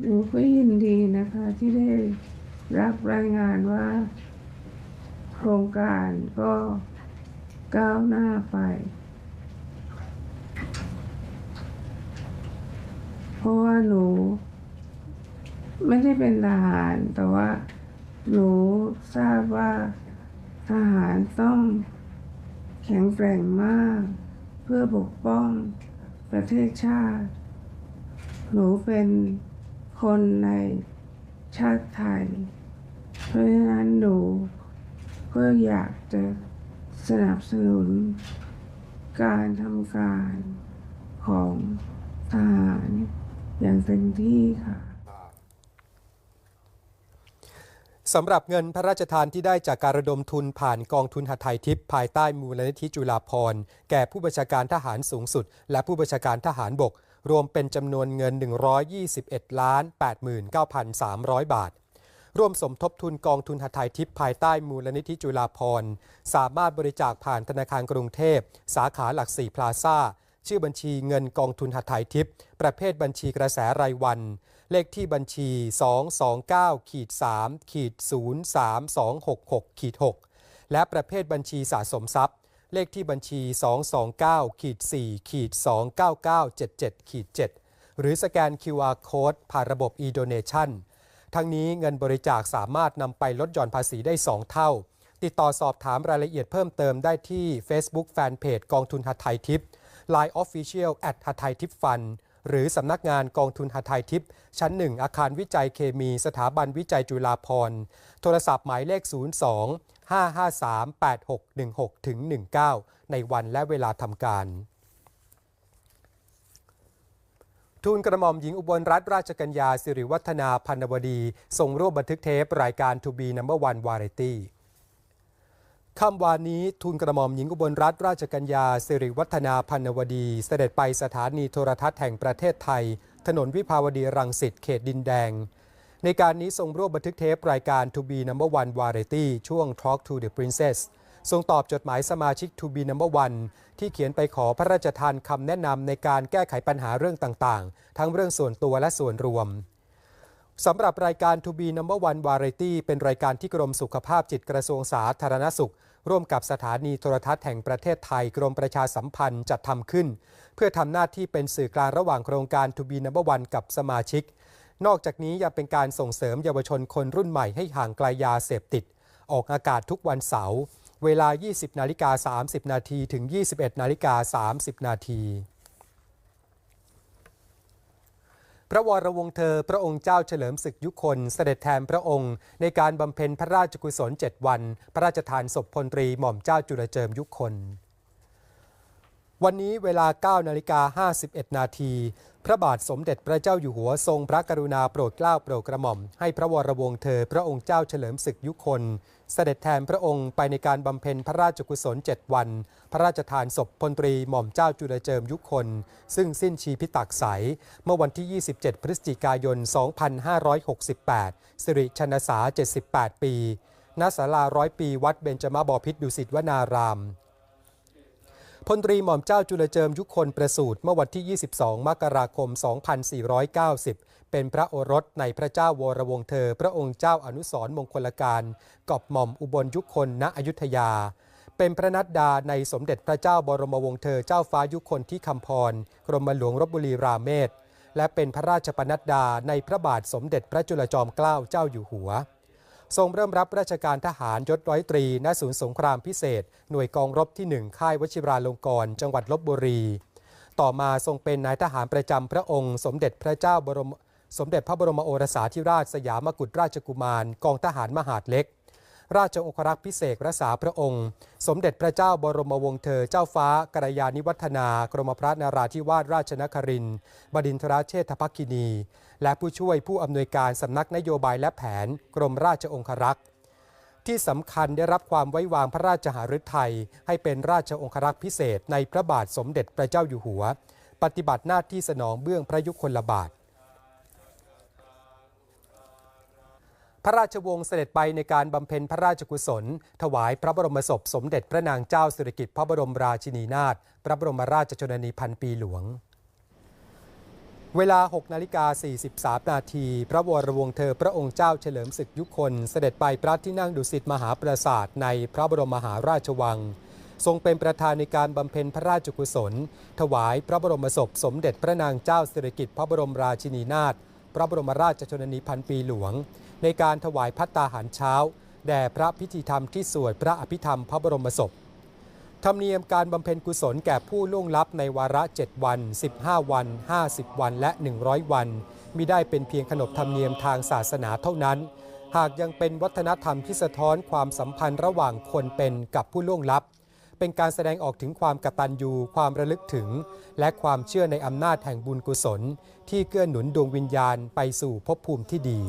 หนูก็ยินดีนะคะที่ได้รับรายงานว่า โครงการก็ก้าวหน้าไป เพราะว่าหนู ไม่ได้เป็นทหาร แต่ว่าหนูทราบว่าทหารต้องแข็งแกร่งมาก เพื่อปกป้องประเทศชาติ หนูเป็น คนในชาติไทย เพราะฉะนั้นหนูก็อยากจะสนับสนุน การทำการของทหารอย่างเต็มที่ค่ะสำหรับเงินพระราชทานที่ได้จากการระดมทุนผ่านกองทุนหทัยทิพย์ภายใต้มูลนิธิจุฬาภรณ์แก่ผู้บัญชาการทหารสูงสุด และผู้บัญชาการทหารบก รวมเป็นจำนวนเงิน 121ล้าน89,300 บาท ร่วมสมทบทุนกองทุนหทัยทิพย์ภายใต้มูลนิธิจุฬาภรสามารถบริจาคผ่านธนาคารกรุงเทพ สาขาหลักสี่พลาซ่า ชื่อบัญชีเงินกองทุนหทัยทิพย์ประเภทบัญชีกระแสรายวัน เลขที่บัญชี 229ขีด3ขีด03266ขีด6และประเภทบัญชีสะสมทรัพย์ เลขที่บัญชี 229ขีด4ขีด29977ขีด7หรือสแกน QR Code ผ่านระบบ e-donation ทั้งนี้เงินบริจาคสามารถนำไปลดหย่อนภาษีได้ 2 เท่า ติดต่อสอบถามรายละเอียดเพิ่มเติมได้ที่ Facebook Fanpage กองทุนหัไทยทิพย์ Line Official at หัไทยทิพย์ฟันหรือสำนักงานกองทุนหัไทยทิพย์ชั้น 1 อาคารวิจัยเคมีสถาบันวิจัยจุฬาภรณ์ โทรศัพท์หมายเลข 02 553 8616 ถึง 19 ในวันและเวลาทำการ ทูลกระหม่อมหญิงอุบลรัตนราชกัญญาสิริวัฒนาพันวดีส่งร่วมบันทึกเทปรายการ To Be Number One Variety ค่ำวานนี้ทูลกระหม่อมหญิงอุบลรัตนราชกัญญาสิริวัฒนาพันวดี เสด็จไปสถานีโทรทัศน์แห่งประเทศไทย ถนนวิภาวดีรังสิตเขตดินแดง ในการนี้ทรงร่วมบันทึกเทปรายการ To Be Number One Variety ช่วง Talk to the Princess ทรงตอบจดหมายสมาชิก To Be Number One ที่เขียนไปขอพระราชทานคำแนะนำในการแก้ไขปัญหาเรื่องต่างๆ ทั้งเรื่องส่วนตัวและส่วนรวมสำหรับรายการ To Be Number One Variety เป็นรายการที่กรมสุขภาพจิตกระทรวงสาธารณสุข ร่วมกับสถานีโทรทัศน์แห่งประเทศไทยกรมประชาสัมพันธ์จัดทำขึ้น เพื่อทำหน้าที่เป็นสื่อกลางระหว่างโครงการ To Be Number One กับสมาชิก นอกจากนี้ยังเป็นการส่งเสริมเยาวชนคนรุ่นใหม่ให้ห่างไกลยาเสพติด ออกอากาศทุกวันเสาร์เวลา 20 นาฬิกา 30 นาทีถึง 21 นาฬิกา 30 นาทีพระวรวงศ์เธอพระองค์เจ้าเฉลิมศึกยุคนเสด็จแทนพระองค์ ในการบำเพ็ญพระราชกุศล7วัน พระราชทานศพพลตรีหม่อมเจ้าจุลเจิมยุคน วันนี้เวลา 9 นาฬิกา 51 นาที พระบาทสมเด็จพระเจ้าอยู่หัวทรงพระกรุณาโปรดเกล้าโปรดกระหม่อม ให้พระวรวงศ์เธอพระองค์เจ้าเฉลิมศึกยุคน เสด็จแทนพระองค์ไปในการบำเพ็ญพระราชกุศล 7 วัน พระราชทานศพพลตรีหม่อมเจ้าจุลเจิมยุคน ซึ่งสิ้นชีพิตักใสเมื่อวันที่ 27 พฤศจิกายน 2568 สิริชนสา78 ปีณศาลาร้อยปี วัดเบญจมาบพิตรดุสิตวนาราม พลตรีหม่อมเจ้าจุลเจิมยุคนประสูติเมื่อวันที่ 22 มกราคม 2490 เป็นพระโอรสในพระเจ้าวรวงเธอ พระองค์เจ้าอนุสรมงคลการกอบหม่อมอุบลยุคนณอยุธยา เป็นพระนัดดาในสมเด็จพระเจ้าบรมวงศ์เธอเจ้าฟ้ายุคนที่คำพรกรมหลวงรบบุรีราเมศและเป็นพระราชปนัดดาในพระบาทสมเด็จพระจุลจอมเกล้าเจ้าอยู่หัว ทรงเริ่มรับราชการทหารยศร้อยตรี ณ ศูนย์สงครามพิเศษ หน่วยกองรบที่ 1 ค่ายวชิราลงกรณ์ จังหวัดลบบุรี ต่อมาทรงเป็นนายทหารประจำพระองค์ สมเด็จพระเจ้าบรม สมเด็จพระบรมโอรสาธิราชสยามกุฎราชกุมาร กองทหารมหาดเล็ก ราชองครักษ์พิเศษรักษาพระองค์ สมเด็จพระเจ้าบรมวงศ์เธอเจ้าฟ้ากรยานิวัฒนากรมพระนาราธิวาสราชนครินทร์บดินทรเชษฐภักินี และผู้ช่วยผู้อำนวยการสำนักนโยบายและแผนกรมราชองครักษ์ที่สำคัญได้รับความไว้วางพระราชหฤทัยให้เป็นราชองครักษ์พิเศษในพระบาทสมเด็จพระเจ้าอยู่หัว ปฏิบัติหน้าที่สนองเบื้องพระยุคลบาท พระราชวงศ์เสด็จไปในการบำเพ็ญพระราชกุศล ถวายพระบรมศพสมเด็จพระนางเจ้าสิริกิติ์พระบรมราชินีนาถพระบรมราชชนนีพันปีหลวง เวลา 6 นาฬิกา 43 นาที พระวรวงศ์เธอพระองค์เจ้าเฉลิมศึกยุคนเสด็จไปพระที่นั่งดุสิตมหาปราสาทในพระบรมมหาราชวัง ทรงเป็นประธานในการบำเพ็ญพระราชกุศล ถวายพระบรมศพสมเด็จพระนางเจ้าสิริกิติ์พระบรมราชินีนาถพระบรมราชชนนีพันปีหลวง ในการถวายพัตตาหารเช้า แด่พระพิธีธรรมที่สวดพระอภิธรรมพระบรมศพ ธรรมเนียมการบำเพ็ญกุศลแก่ผู้ล่วงลับในวาระ 7 วัน 15 วัน 50 วัน และ 100 วันมิได้เป็นเพียงขนบธรรมเนียมทางศาสนาเท่านั้น หากยังเป็นวัฒนธรรมที่สะท้อนความสัมพันธ์ระหว่างคนเป็นกับผู้ล่วงลับ เป็นการแสดงออกถึงความกตัญญู ความระลึกถึง และความเชื่อในอำนาจแห่งบุญกุศล ที่เกื้อหนุนดวงวิญญาณไปสู่ภพภูมิที่ดี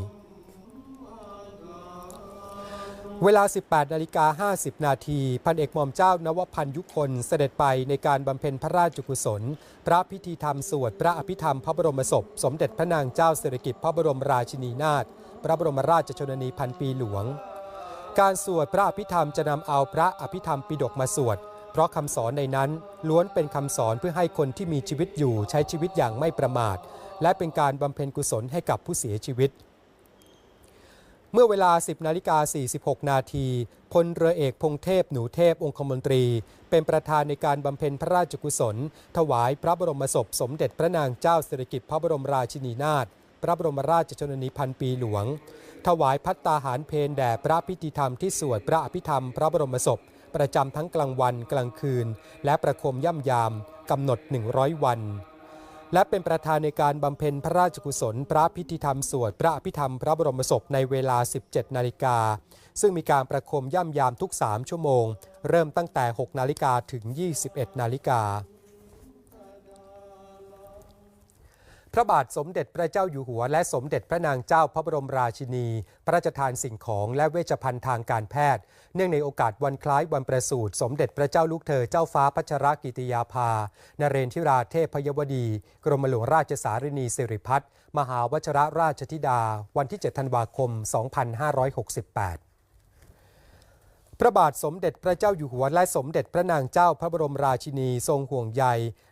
เวลา 18นาฬิกา50 นาที พันเอกหม่อมเจ้านวพันยุคนเสด็จไปในการบำเพ็ญพระราชกุศล พระพิธีธรรมสวดพระอภิธรรมพระบรมศพ สมเด็จพระนางเจ้าสิริกิติ์พระบรมราชินีนาถ พระบรมราชชนนีพันปีหลวง การสวดพระอภิธรรมจะนำเอาพระอภิธรรมปิฎกมาสวด เพราะคำสอนในนั้นล้วนเป็นคำสอนเพื่อให้คนที่มีชีวิตอยู่ใช้ชีวิตอย่างไม่ประมาท และเป็นการบำเพ็ญกุศลให้กับผู้เสียชีวิต เมื่อเวลา 10นาฬิกา46 นาทีพลเรือเอกพงเทพหนูเทพองคมนตรี เป็นประธานในการบำเพ็ญพระราชกุศล ถวายพระบรมศพสมเด็จพระนางเจ้าสิริกิติ์พระบรมราชินีนาถพระบรมราชชนนีพันปีหลวง ถวายพัตตาหารเพนแด่พระพิธีธรรมที่สวดพระอภิธรรมพระบรมศพ ประจำทั้งกลางวันกลางคืน และประคมย่ำยามกำหนด 100 วัน และเป็นประธานในการบำเพ็ญพระราชกุศล พระพิธีธรรมสวดพระอภิธรรมพระบรมศพในเวลา 17 นาฬิกา ซึ่งมีการประคมย่ำยามทุก 3 ชั่วโมง เริ่มตั้งแต่ 6 นาฬิกาถึง 21 นาฬิกา พระบาทสมเด็จพระเจ้าอยู่หัว และสมเด็จพระนางเจ้าพระบรมราชินี พระราชทานสิ่งของและเวชภัณฑ์ทางการแพทย์ เนื่องในโอกาสวันคล้ายวันประสูติสมเด็จพระเจ้าลูกเธอเจ้าฟ้าพัชรกิติยาภา นเรนทิราเทพยวดี กรมหลวงราชสารินีสิริพัฒมหาวชรราชธิดา วันที่ 7 ธันวาคม 2568 พระบาทสมเด็จพระเจ้าอยู่หัวและสมเด็จพระนางเจ้าพระบรมราชินีทรงห่วงใย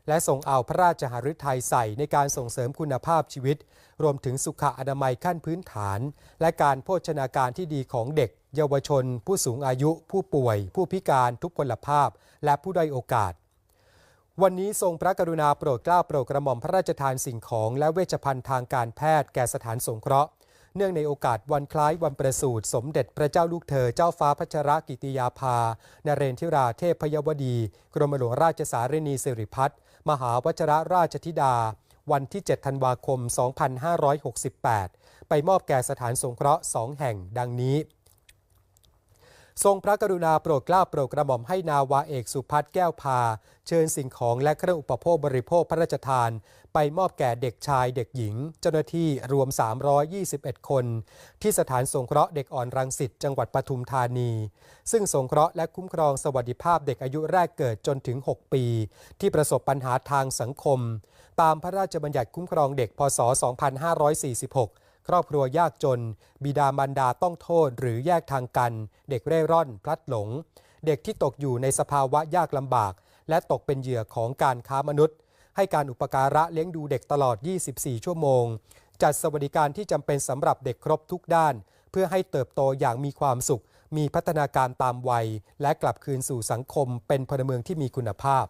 และทรงเอาพระราชหฤทัยใส่ในการส่งเสริมคุณภาพชีวิต รวมถึงสุขอนามัยขั้นพื้นฐาน และการโภชนาการที่ดีของเด็ก เยาวชน ผู้สูงอายุ ผู้ป่วย ผู้พิการทุกพลภาพ และผู้ด้อยโอกาส วันนี้ทรงพระกรุณาโปรดเกล้าโปรดกระหม่อมพระราชทานสิ่งของ และเวชภัณฑ์ทางการแพทย์แก่สถานสงเคราะห์ เนื่องในโอกาสวันคล้ายวันประสูติสมเด็จพระเจ้าลูกเธอเจ้าฟ้าพัชรกิติยาภา นเรนทิราเทพพยวดี กรมหลวงราชสารินีสิริพัฒน์มหาวชรราชธิดา วันที่ 7 ธันวาคม 2568 ไปมอบแก่สถานสงเคราะห์ 2 แห่งดังนี้ ทรงพระกรุณาโปรดเกล้าโปรดกระหม่อมให้นาวาเอกสุพัฒน์แก้วพา เชิญสิ่งของและเครื่องอุปโภคบริโภคพระราชทาน ไปมอบแก่เด็กชายเด็กหญิง เจ้าหน้าที่รวม 321 คน ที่สถานสงเคราะห์เด็กอ่อนรังสิตจังหวัดปทุมธานี ซึ่งสงเคราะห์และคุ้มครองสวัสดิภาพเด็กอายุแรกเกิดจนถึง 6 ปี ที่ประสบปัญหาทางสังคม ตามพระราชบัญญัติคุ้มครองเด็กพศ 2546 ครอบครัวยากจน บิดามารดาต้องโทษหรือแยกทางกัน เด็กเร่ร่อนพลัดหลง เด็กที่ตกอยู่ในสภาวะยากลำบาก และตกเป็นเหยื่อของการค้ามนุษย์ ให้การอุปการะเลี้ยงดูเด็กตลอด 24 ชั่วโมง จัดสวัสดิการที่จำเป็นสำหรับเด็กครบทุกด้าน เพื่อให้เติบโตอย่างมีความสุข มีพัฒนาการตามวัย และกลับคืนสู่สังคมเป็นพลเมืองที่มีคุณภาพ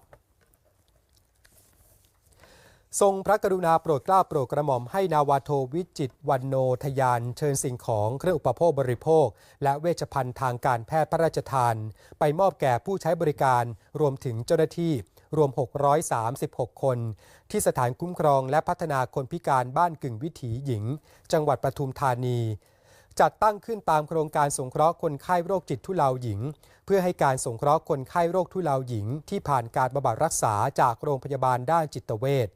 ทรงพระกรุณาโปรดเกล้าโปรดกระหม่อมให้นาวาโทวิจิตวันโนทยาน เชิญสิ่งของเครื่องอุปโภคบริโภค และเวชภัณฑ์ทางการแพทย์พระราชทาน ไปมอบแก่ผู้ใช้บริการรวมถึงเจ้าหน้าที่ รวม 636 คน ที่สถานคุ้มครองและพัฒนาคนพิการบ้านกึ่งวิถีหญิง จังหวัดปทุมธานี จัดตั้งขึ้นตามโครงการสงเคราะห์คนไข้โรคจิตทุเลาหญิง เพื่อให้การสงเคราะห์คนไข้โรคทุเลาหญิง ที่ผ่านการบำบัดรักษาจากโรงพยาบาลด้านจิตเวช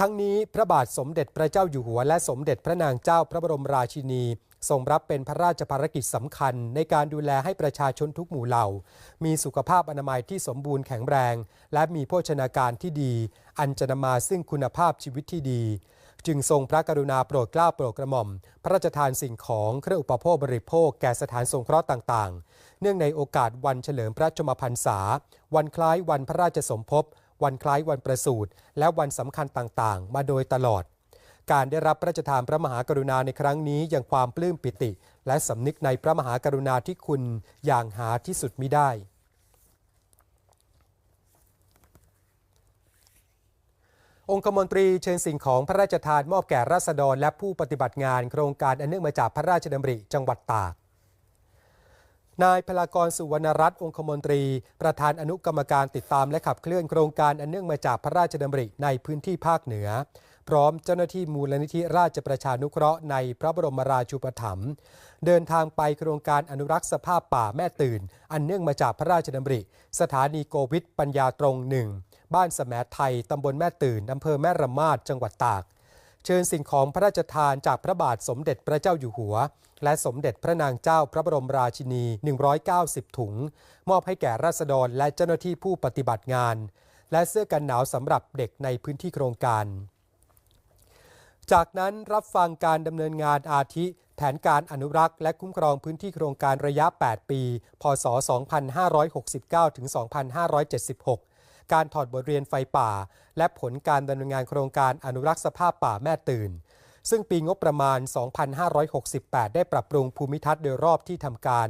ทั้งนี้พระบาทสมเด็จพระเจ้าอยู่หัว และสมเด็จพระนางเจ้าพระบรมราชินี ทรงรับเป็นพระราชภารกิจสำคัญ ในการดูแลให้ประชาชนทุกหมู่เหล่า มีสุขภาพอนามัยที่สมบูรณ์แข็งแรง และมีโภชนาการที่ดี อันจะนำมาซึ่งคุณภาพชีวิตที่ดี จึงทรงพระกรุณาโปรดเกล้าโปรดกระหม่อม พระราชทานสิ่งของเครื่องอุปโภคบริโภคแก่สถานสงเคราะห์ต่าง ๆ เนื่องในโอกาสวันเฉลิมพระชมพรรษา วันคล้ายวันพระราชสมภพ วันคล้ายวันประสูติและวันสำคัญต่างๆ มาโดยตลอด การได้รับพระราชทานพระมหากรุณาในครั้งนี้ยังความปลื้มปิติ และสำนึกในพระมหากรุณาธิคุณอย่างหาที่สุดมิได้องคมนตรีเชิญสิ่งของพระราชทานมอบแก่ราษฎรและผู้ปฏิบัติงานโครงการอันเนื่องมาจากพระราชดำริจังหวัดตาก นายพลากรสุวรรณรัตน์องคมนตรี ประธานอนุกรรมการติดตามและขับเคลื่อนโครงการอันเนื่องมาจากพระราชดำริในพื้นที่ภาคเหนือ พร้อมเจ้าหน้าที่มูลนิธิราชประชานุเคราะห์ในพระบรมราชูปถัมภ์เดินทางไปโครงการอนุรักษ์สภาพป่าแม่ตื่น อันเนื่องมาจากพระราชดำริ สถานีโกวิทปัญญาตรงหนึ่งบ้านสมไทยตำบลแม่ตื่นอำเภอแม่ระมาดจังหวัดตาก เชิญสิ่งของพระราชทานจากพระบาทสมเด็จพระเจ้าอยู่หัว และสมเด็จพระนางเจ้าพระบรมราชินี 190 ถุง มอบให้แก่ราษฎรและเจ้าหน้าที่ผู้ปฏิบัติงาน และเสื้อกันหนาวสำหรับเด็กในพื้นที่โครงการ จากนั้นรับฟังการดำเนินงานอาทิ แผนการอนุรักษ์ และคุ้มครองพื้นที่โครงการระยะ 8 ปี พศ 2569 ถึง 2576 การถอดบทเรียนไฟป่า และผลการดำเนินงานโครงการอนุรักษ์สภาพป่าแม่ตื่น ซึ่งปีงบประมาณ 2568 ได้ปรับปรุงภูมิทัศน์โดยรอบที่ทำการ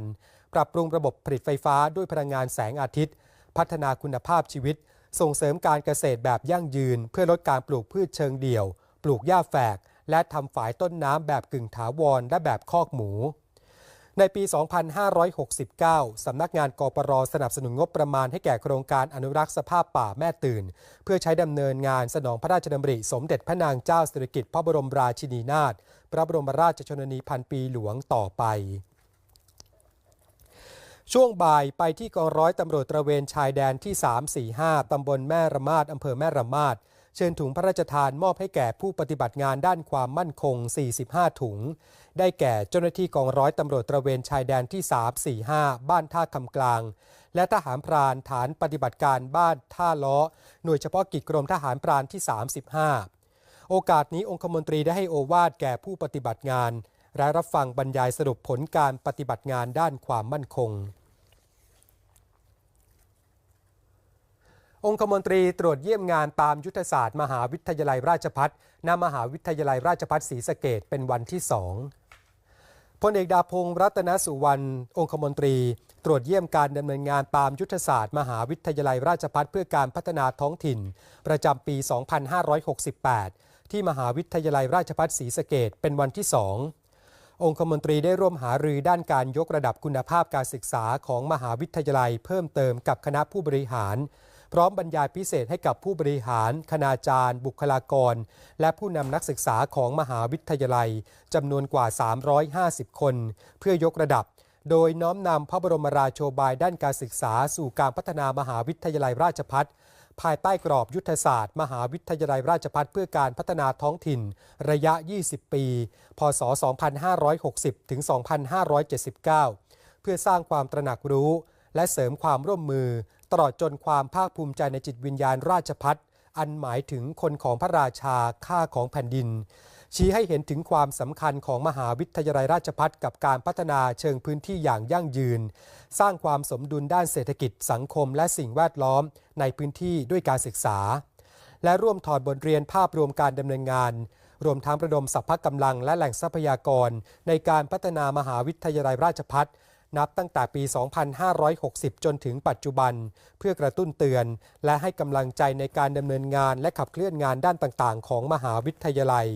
ปรับปรุงระบบผลิตไฟฟ้าด้วยพลังงานแสงอาทิตย์ พัฒนาคุณภาพชีวิต ส่งเสริมการเกษตรแบบยั่งยืน เพื่อลดการปลูกพืชเชิงเดี่ยว ปลูกหญ้าแฝก และทำฝายต้นน้ำแบบกึ่งถาวรและแบบคอกหมู ในปี 2569 สำนักงานกปรสนับสนุนงบประมาณให้แก่โครงการอนุรักษ์สภาพป่าแม่ตื่น เพื่อใช้ดำเนินงานสนองพระราชดำริสมเด็จพระนางเจ้าสิริกิติ์พระบรมราชินีนาถพระบรมราชชนนีพันปีหลวงต่อไปช่วงบ่ายไปที่กองร้อยตำรวจตระเวนชายแดนที่ 345 ตำบลแม่ระมาดอำเภอแม่ระมาด เชิญถุงพระราชทานมอบให้แก่ผู้ปฏิบัติงานด้านความมั่นคง 45 ถุง ได้แก่เจ้าหน้าที่กองร้อยตำรวจตระเวนชายแดนที่ 345 บ้านท่าคำกลาง และทหารพรานฐานปฏิบัติการบ้านท่าล้อ หน่วยเฉพาะกิจกรมทหารพรานที่ 35 โอกาสนี้องคมนตรีได้ให้โอวาทแก่ผู้ปฏิบัติงาน และรับฟังบรรยายสรุปผลการปฏิบัติงานด้านความมั่นคงองคมนตรีตรวจเยี่ยมงานตามยุทธศาสตร์ มหาวิทยาลัยราชพัฒณมหาวิทยาลัยราชพัฒศรีสะเกดเป็นวันที่สอง พลเอกดาพงศ์รัตนสุวรรณองคมนตรี ตรวจเยี่ยมการดำเนินงานตามยุทธศาสตร์มหาวิทยาลัยราชพัฒเพื่อการพัฒนาท้องถิ่น ประจำปี 2568 ที่มหาวิทยาลัยราชพัฒศรีสะเกดเป็นวันที่สององคมนตรีได้ร่วมหารือด้านการยกระดับคุณภาพการศึกษาของมหาวิทยาลัยเพิ่มเติมกับคณะผู้บริหาร พร้อมบรรยายพิเศษให้กับผู้บริหาร คณาจารย์ บุคลากร และผู้นำนักศึกษาของมหาวิทยาลัยจำนวนกว่า 350 คน เพื่อยกระดับ โดยน้อมนำพระบรมราโชบายด้านการศึกษา สู่การพัฒนามหาวิทยาลัยราชพัฒภายใต้กรอบยุทธศาสตร์ มหาวิทยาลัยราชพัฒเพื่อการพัฒนาท้องถิ่น ระยะ 20 ปี พศ 2560 ถึง 2579 เพื่อสร้างความตระหนักรู้ และเสริมความร่วมมือ ตลอดจนความภาคภูมิใจในจิตวิญญาณราชพัฒอันหมายถึงคนของพระราชาข้าของแผ่นดิน ชี้ให้เห็นถึงความสำคัญของมหาวิทยาลัยราชพัฒกับการพัฒนาเชิงพื้นที่อย่างยั่งยืน สร้างความสมดุลด้านเศรษฐกิจสังคมและสิ่งแวดล้อมในพื้นที่ด้วยการศึกษา และร่วมถอดบทเรียนภาพรวมการดำเนินงาน รวมทั้งประดมสรรพกำลังและแหล่งทรัพยากร ในการพัฒนามหาวิทยาลัยราชพัฒ นับตั้งแต่ปี 2560 จนถึงปัจจุบัน เพื่อกระตุ้นเตือน และให้กำลังใจในการดำเนินงานและขับเคลื่อนงานด้านต่างๆ ของมหาวิทยาลัย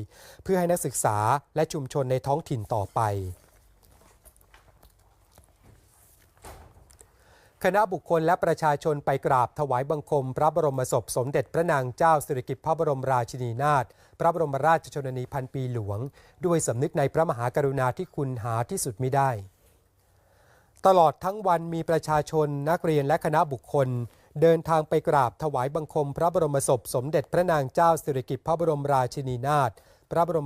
เพื่อให้นักศึกษาและชุมชนในท้องถิ่นต่อไปคณะบุคคลและประชาชนไปกราบถวายบังคม พระบรมศพสมเด็จพระนางเจ้าสิริกิติ์พระบรมราชินีนาถพระบรมราชชนนีพันปีหลวง ด้วยสำนึกในพระมหากรุณาที่คุณหาที่สุดมิได้ ตลอดทั้งวันมีประชาชนนักเรียนและคณะบุคคล เดินทางไปกราบถวายบังคมพระบรมศพ สมเด็จพระนางเจ้าสิริกิติ์พระบรมราชินีนาถพระบรม